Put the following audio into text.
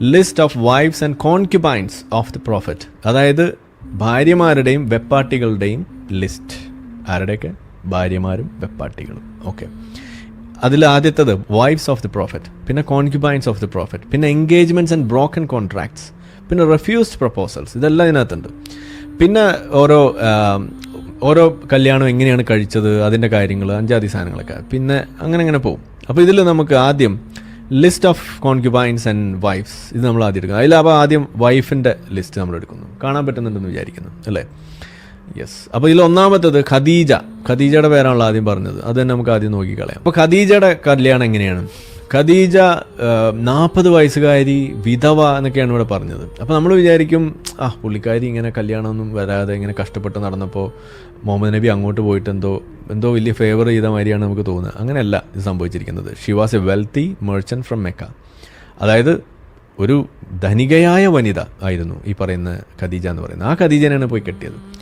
List of wives and concubines of the prophet അതായത് ഭാര്യമാരുടെയും വെപ്പാട്ടികളുടെയും list ആരുടെയൊക്കെ? ഭാര്യമാരും വെപ്പാട്ടികളും. ഓക്കെ അതിൽ ആദ്യത്തത് വൈഫ്സ് ഓഫ് ദി പ്രോഫറ്റ് പിന്നെ കോൺക്യുബൈൻസ് ഓഫ് ദി പ്രോഫറ്റ് പിന്നെ എൻഗേജ്മെന്റ്സ് ആൻഡ് ബ്രോക്കൺ കോൺട്രാക്ട്സ് പിന്നെ റെഫ്യൂസ്ഡ് പ്രപ്പോസൽസ് ഇതെല്ലാം ഇതിനകത്തുണ്ട്. പിന്നെ ഓരോ ഓരോ കല്യാണം എങ്ങനെയാണ് കഴിച്ചത് അതിന്റെ കാര്യങ്ങൾ അഞ്ചാതി സാധനങ്ങളൊക്കെ പിന്നെ അങ്ങനെ അങ്ങനെ പോകും. അപ്പോൾ ഇതിൽ നമുക്ക് ആദ്യം list of concubines and wives ഇത് നമ്മൾ ആദ്യം എടുക്കുന്നത് അതിൽ അപ്പോൾ ആദ്യം വൈഫിന്റെ ലിസ്റ്റ് നമ്മൾ എടുക്കുന്നു. കാണാൻ പറ്റുന്നുണ്ടെന്ന് വിചാരിക്കുന്നു. അല്ലേ? യെസ് അപ്പോൾ ഇതിൽ ഒന്നാമത്തത് ഖദീജ. ഖദീജയുടെ പേരാണല്ലോ ആദ്യം പറഞ്ഞത്. അത് തന്നെ നമുക്ക് ആദ്യം നോക്കിക്കളയാം. അപ്പോൾ ഖദീജയുടെ കല്യാണം എങ്ങനെയാണ്? ഖദീജ നാൽപ്പത് വയസ്സുകാരി വിധവ എന്നൊക്കെയാണ് ഇവിടെ പറഞ്ഞത്. അപ്പോൾ നമ്മൾ വിചാരിക്കും ആ പുള്ളിക്കാരി ഇങ്ങനെ കല്യാണമൊന്നും വരാതെ ഇങ്ങനെ കഷ്ടപ്പെട്ട് നടന്നപ്പോൾ മുഹമ്മദ് നബി അങ്ങോട്ട് പോയിട്ട് എന്തോ എന്തോ വലിയ ഫേവർ ചെയ്ത മാതിരിയാണ് നമുക്ക് തോന്നുന്നത്. അങ്ങനെയല്ല ഇത് സംഭവിച്ചിരിക്കുന്നത്. She was a wealthy merchant from Mecca അതായത് ഒരു ധനികയായ വനിത ആയിരുന്നു ഈ പറയുന്ന ഖദീജ എന്ന് പറയുന്നത്. ആ ഖദീജനെയാണ് പോയി കെട്ടിയത്.